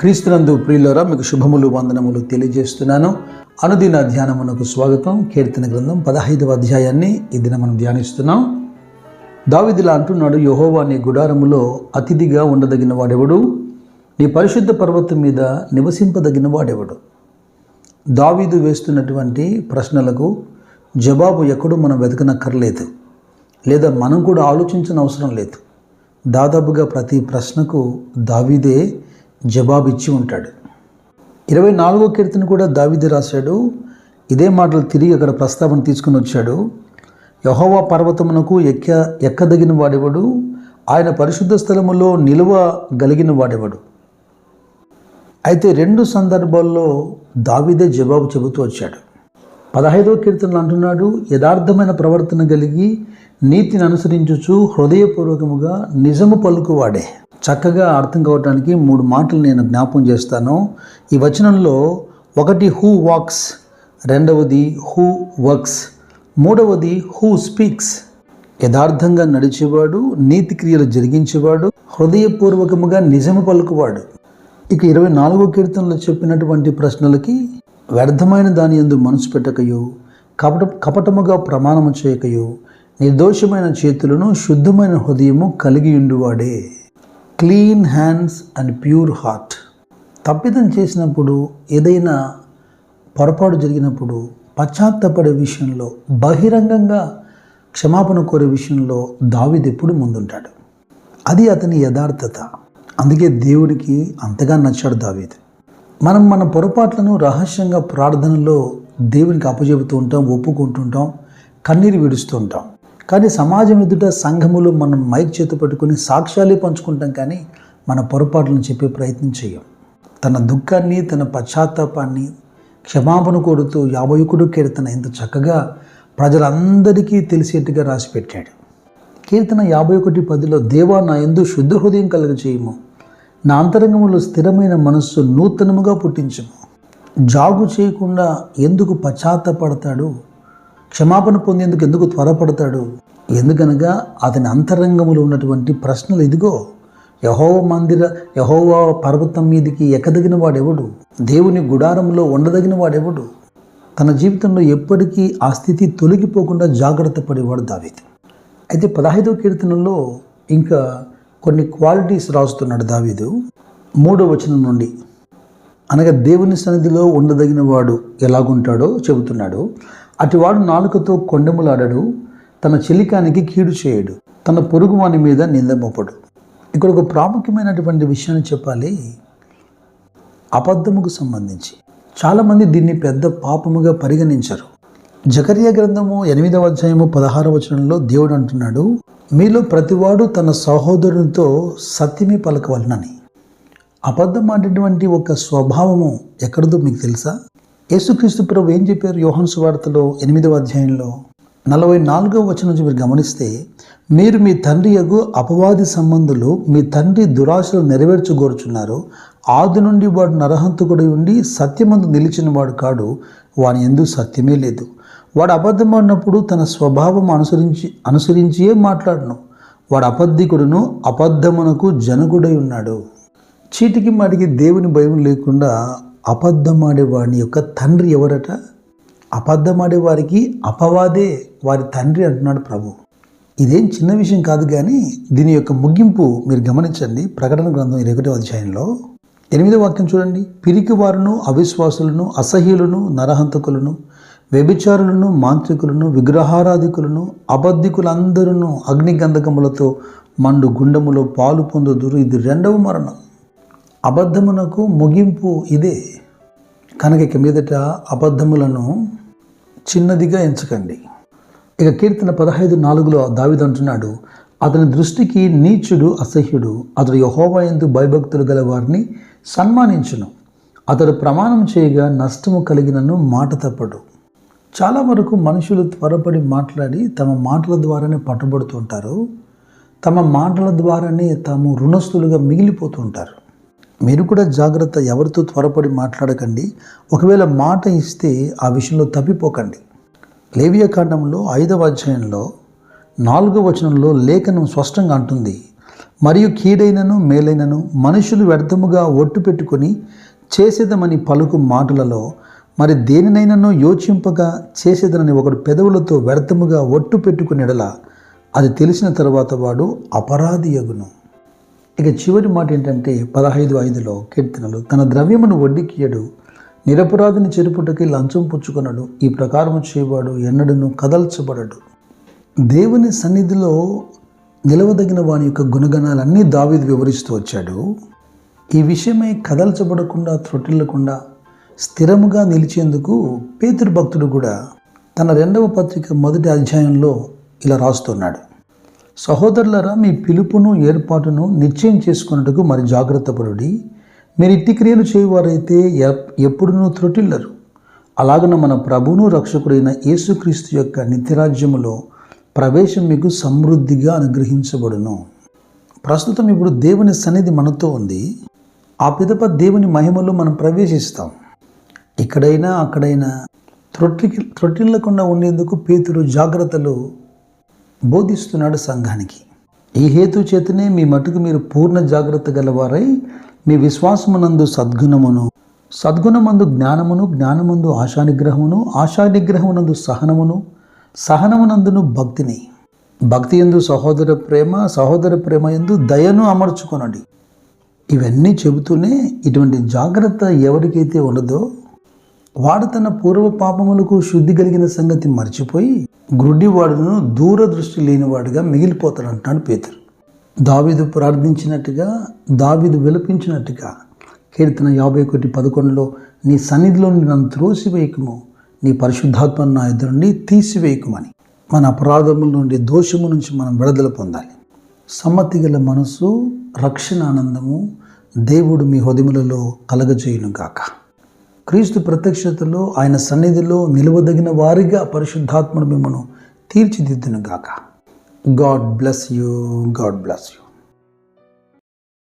క్రీస్తునందు ప్రియులరా మీకు శుభములు వందనములు తెలియజేస్తున్నాను. అనుదిన ధ్యానమునకు స్వాగతం. కీర్తన గ్రంథం పదహైదవ అధ్యాయాన్ని ఈ దిన మనం ధ్యానిస్తున్నాం. దావిదిలా అంటున్నాడు యహోవా నీ గుడారములో అతిథిగా ఉండదగిన వాడెవడు? నీ పరిశుద్ధ పర్వతం మీద నివసింపదగిన వాడెవడు? దావీదు వేస్తున్నటువంటి ప్రశ్నలకు జవాబు ఎక్కడూ మనం వెతకనక్కర్లేదు. లేదా మనం కూడా ఆలోచించిన అవసరం లేదు. దాదాపుగా ప్రతి ప్రశ్నకు దావీదే జవాబు ఇచ్చి ఉంటాడు. ఇరవై నాలుగో కీర్తన కూడా దావిది రాశాడు. ఇదే మాటలు తిరిగి అక్కడ ప్రస్తావన తీసుకుని వచ్చాడు. యహోవా పర్వతమునకు ఎక్క ఎక్కదగిన వాడేవాడు? ఆయన పరిశుద్ధ స్థలములో నిలువ గలిగిన వాడేవాడు? అయితే రెండు సందర్భాల్లో దావిదే జవాబు చెబుతూ వచ్చాడు. పదహైదవ కీర్తనలు అంటున్నాడు యథార్థమైన ప్రవర్తన కలిగి నీతిని అనుసరించుచు హృదయపూర్వకముగా నిజము పలుకువాడే. చక్కగా అర్థం కావడానికి మూడు మాటలు నేను జ్ఞాపం చేస్తాను. ఈ వచనంలో ఒకటి హూ వాక్స్ రెండవది హూ వర్క్స్ మూడవది హూ స్పీక్స్ యథార్థంగా నడిచేవాడు నీతి క్రియలు జరిగించేవాడు హృదయపూర్వకముగా నిజము పలుకువాడు. ఇక ఇరవై నాలుగో కీర్తనలో చెప్పినటువంటి ప్రశ్నలకి వ్యర్థమైన దాని ఎందు మనసు పెట్టకయు కపట కపటముగా ప్రమాణము చేయకయు నిర్దోషమైన చేతులను శుద్ధమైన హృదయము కలిగి ఉండువాడే. Clean hands and pure heart. తప్పిదం చేసినప్పుడు ఏదైనా పొరపాటు జరిగినప్పుడు పశ్చాత్తపడే విషయంలో బహిరంగంగా క్షమాపణ కోరే విషయంలో దావిదెప్పుడు ముందుంటాడు? అది అతని యథార్థత. అందుకే దేవుడికి అంతగా నచ్చాడు దావీద్. మనం మన పొరపాట్లను రహస్యంగా ప్రార్థనలో దేవునికి అప్పచెబుతూ ఉంటాం ఒప్పుకుంటుంటాం కన్నీరు విడుస్తూ ఉంటాం. కానీ సమాజం ఎదుట సంఘములు మనం మైక్ చేతి పట్టుకుని సాక్ష్యాలే పంచుకుంటాం కానీ మన పొరపాట్లను చెప్పే ప్రయత్నం చేయం. తన దుఃఖాన్ని తన పశ్చాత్తాపాన్ని క్షమాపణ కోరుతూ యాభైకుడు కీర్తన ఇంత చక్కగా ప్రజలందరికీ తెలిసేట్టుగా రాసిపెట్టాడు. కీర్తన యాభై ఒకటి పదిలో దేవా నా ఎందు శుద్ధ హృదయం కలుగ చేయము నా అంతరంగంలో స్థిరమైన మనస్సు నూతనముగా పుట్టించము. జాగు చేయకుండా ఎందుకు పశ్చాత్తపడతాడు? క్షమాపణ పొందేందుకు ఎందుకు త్వరపడతాడు? ఎందుకనగా అతని అంతరంగములో ఉన్నటువంటి ప్రశ్నలు ఇదిగో యహోవ మందిర యహోవ పర్వతం మీదకి ఎక్కదగిన వాడెవడు? దేవుని గుడారంలో ఉండదగిన వాడెవడు? తన జీవితంలో ఎప్పటికీ ఆ స్థితి తొలగిపోకుండా జాగ్రత్త పడేవాడు దావీద్. అయితే పదహైదవ కీర్తనలో ఇంకా కొన్ని క్వాలిటీస్ రాస్తున్నాడు దావీదు. మూడో వచనం నుండి అనగా దేవుని సన్నిధిలో ఉండదగిన వాడు ఎలాగుంటాడో చెబుతున్నాడు. అటివాడు నాలుకతో కొండములాడడు తన చెలికానికి కీడు చేయడు. తన పొరుగువాని మీద నిందమోపడు ఇక్కడ ఒక ప్రాముఖ్యమైనటువంటి విషయాన్ని చెప్పాలి. అబద్ధముకు సంబంధించి. చాలామంది దీన్ని పెద్ద పాపముగా పరిగణించరు. జకర్య గ్రంథము ఎనిమిదవ అధ్యాయము పదహార వచనంలో దేవుడు అంటున్నాడు మీలో ప్రతివాడు తన సహోదరునితో సత్యమే పలకవలనని. అబద్ధం ఆడేటువంటి ఒక స్వభావము ఎక్కడదో మీకు తెలుసా? యేసుక్రీస్తు ప్రభు ఏం చెప్పారు యోహన్స్ వార్తలో ఎనిమిదవ అధ్యాయంలో? నలభై నాలుగవ వచనం నుంచి మీరు గమనిస్తే మీరు మీ తండ్రి యొక్క అపవాది సంబంధులు మీ తండ్రి దురాశలు నెరవేర్చుకోరుచున్నారు. ఆది నుండి వాడు నరహంతకుడై ఉండి సత్యమందు నిలిచిన వాడు కాడు. వాని ఎందు సత్యమే లేదు. వాడు అబద్ధం ఆడినప్పుడు తన స్వభావం అనుసరించి అనుసరించియే మాట్లాడను. వాడు అబద్ధికుడును అబద్ధమునకు జనకుడై ఉన్నాడు. చీటికి మాటికి దేవుని భయం లేకుండా అబద్ధమాడే వాడి యొక్క తండ్రి ఎవరట? అబద్ధమాడే వారికి అపవాదే వారి తండ్రి అంటున్నాడు ప్రభు. ఇదేం చిన్న విషయం కాదు కానీ దీని యొక్క ముగింపు మీరు గమనించండి. ప్రకటన గ్రంథం ఇరవై ఒకటో అధ్యాయంలో ఎనిమిదో వాక్యం చూడండి. పిరికి వారును అవిశ్వాసులను అసహ్యులను నరహంతకులను వ్యభిచారులను మాంత్రికులను విగ్రహారాధికులను అబద్ధికులందరూ అగ్నిగంధకములతో మండు గుండములో పాలు పొందుదురు. ఇది రెండవ మరణం. అబద్ధమునకు ముగింపు ఇదే. కనుక ఇక మీదట అబద్ధములను చిన్నదిగా ఎంచకండి. ఇక కీర్తన పదహైదు నాలుగులో దావిదంటున్నాడు అతని దృష్టికి నీచుడు అసహ్యుడు. అతడు యహోవా ఎందు భయభక్తులు గల వారిని సన్మానించును. అతడు ప్రమాణం చేయగా నష్టము కలిగినను మాట తప్పడు. చాలా వరకు మనుషులు త్వరపడి మాట్లాడి తమ మాటల ద్వారానే పట్టుబడుతుంటారు తమ మాటల ద్వారానే తాము రుణస్థులుగా మిగిలిపోతుంటారు మీరు కూడా జాగ్రత్త ఎవరితో త్వరపడి మాట్లాడకండి. ఒకవేళ మాట ఇస్తే ఆ విషయంలో తప్పిపోకండి. లేవియా కాండంలో ఐదవ అధ్యాయంలో నాలుగవ వచనంలో లేఖనం స్పష్టంగా అంటుంది. మరియు కీడైనను మేలైనను మనుషులు వ్యర్థముగా ఒట్టు పెట్టుకొని చేసేదమని పలుకు మాటలలో మరి దేనినైనానో యోచింపగా చేసేదనని ఒకడు పెదవులతో వ్యర్థముగా ఒట్టు పెట్టుకునేడలా అది తెలిసిన తర్వాత వాడు అపరాధియగును. ఇక చివరి మాట ఏంటంటే పదహైదు ఐదులో కీర్తనలు తన ద్రవ్యమును వడ్డీకియడు నిరపరాధిని చెరుపుటకి లంచం పుచ్చుకొనడు ఈ ప్రకారము చేయవాడు ఎన్నడను కదల్చబడడు. దేవుని సన్నిధిలో నిలవదగిన వాని యొక్క గుణగణాలన్నీ దావీదు వివరిస్తూ వచ్చాడు. ఈ విషయమై కదల్చబడకుండా త్రొట్టిల్లకుండా స్థిరముగా నిలిచేందుకు పేతురు భక్తుడు కూడా తన రెండవ పత్రిక మొదటి అధ్యాయంలో ఇలా రాస్తున్నాడు. సహోదరులరా మీ పిలుపును ఏర్పాటును నిశ్చయం చేసుకున్నట్టుకు మరి జాగ్రత్తపడుడి మీరు ఇట్టి క్రియలు చేయవారైతే ఎప్- ఎప్పుడునూ త్రుటిల్లరు. అలాగన మన ప్రభువును రక్షకుడైన యేసుక్రీస్తు యొక్క నిత్యరాజ్యములో ప్రవేశం మీకు సమృద్ధిగా అనుగ్రహించబడును. ప్రస్తుతం ఇప్పుడు దేవుని సన్నిధి మనతో ఉంది. ఆ పిదప దేవుని మహిమలో మనం ప్రవేశిస్తాం. ఇక్కడైనా అక్కడైనా త్రొట్టి త్రొట్టిల్లకుండా ఉండేందుకు పేతురు జాగ్రత్తలు బోధిస్తున్నాడు సంఘానికి. ఈ హేతు చేతనే మీ మటుకు మీరు పూర్ణ జాగ్రత్త గలవారై మీ విశ్వాసమునందు సద్గుణమును సద్గుణమందు జ్ఞానమును జ్ఞానమందు ఆశానిగ్రహమును ఆశానిగ్రహమునందు సహనమును సహనమునందును భక్తిని. భక్తి ఎందు సహోదర ప్రేమ సహోదర ప్రేమ ఎందు దయను అమర్చుకొనండి. ఇవన్నీ చెబుతూనే ఇటువంటి జాగ్రత్త ఎవరికైతే ఉండదో వాడు తన పూర్వ పాపములకు శుద్ధి కలిగిన సంగతి మర్చిపోయి గ్రుడ్డివాడును దూరదృష్టి లేనివాడుగా మిగిలిపోతాడు అంటాడు పేతురు. దావీదు ప్రార్థించినట్టుగా దావీదు విలపించినట్టుగా కీర్తన యాభై ఒకటి పదకొండులో నీ సన్నిధిలో నన్ను త్రోసివేయకము నీ పరిశుద్ధాత్మ నా ఎదురు నుండి తీసివేయకమని. మన అపరాధముల నుండి దోషము నుంచి మనం విడుదల పొందాలి. సమ్మతి గల మనసు రక్షణ ఆనందము దేవుడు మీ హృదయములలో కలగజేయును గాక క్రీస్తు ప్రత్యక్షతలో ఆయన సన్నిధిలో నిలవదగిన వారిగా పరిశుద్ధాత్మను మిమ్మను తీర్చిదిద్దును గాక God bless you. God bless you.